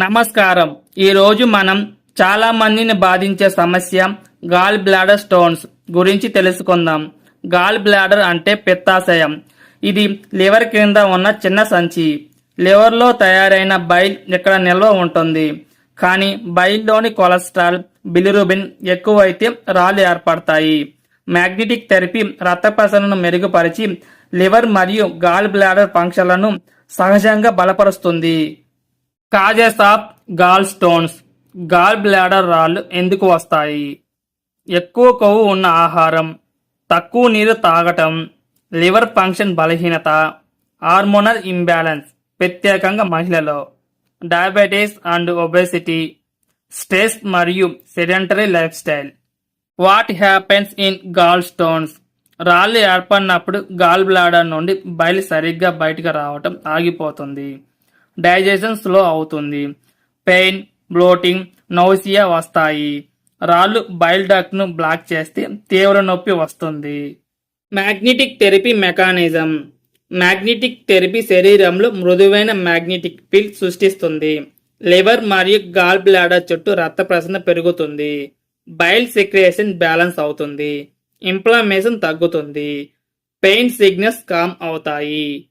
నమస్కారం. ఈరోజు మనం చాలా మందిని బాధించే సమస్య గాల్ బ్లాడర్ స్టోన్స్ గురించి తెలుసుకుందాం. గాల్ బ్లాడర్ అంటే పిత్తాశయం. ఇది లివర్ క్రింద ఉన్న చిన్న సంచి. లివర్లో తయారైన బైల్ ఇక్కడ నిల్వ ఉంటుంది. కానీ బైల్లోని కొలెస్ట్రాల్ బిలిరుబిన్ ఎక్కువైతే రాళ్ళు ఏర్పడతాయి. మ్యాగ్నెటిక్ థెరపీ రక్త ప్రసరణను మెరుగుపరిచి లివర్ మరియు గాల్ బ్లాడర్ ఫంక్షన్లను సహజంగా బలపరుస్తుంది. Causes of gall stones gall bladder రాళ్ళు ఎందుకు వస్తాయి? ఎక్కువ కొవ్వు ఉన్న ఆహారం తక్కువ నీరు తాగటం లివర్ ఫంక్షన్ బలహీనత హార్మోనల్ ఇంబ్యాలెన్స్ ప్రత్యేకంగా మహిళలో డయాబెటీస్ అండ్ ఒబెసిటీ స్ట్రెస్ మరియు sedentary lifestyle. What happens in gallstones? రాళ్ళు ఏర్పడినప్పుడు గాల్ బ్లాడర్ నుండి బయలు సరిగ్గా బయటకు రావటం ఆగిపోతుంది. డైజెషన్ స్లో అవుతుంది. పెయిన్ బ్లోటింగ్ నౌసియా వస్తాయి. రాళ్ళు బైల్ను బ్లాక్ చేస్తే తీవ్ర నొప్పి వస్తుంది. Magnetic therapy mechanism. Magnetic therapy శరీరంలో మృదువైన మ్యాగ్నెటిక్ ఫీల్డ్ సృష్టిస్తుంది. లివర్ మరియు గాల్ బ్లాడర్ చుట్టూ రక్త ప్రసరణ పెరుగుతుంది. బైల్ సెక్రియేషన్ బ్యాలెన్స్ అవుతుంది. ఇంప్లమేషన్ తగ్గుతుంది. పెయిన్ సిగ్నల్స్ కామ్ అవుతాయి.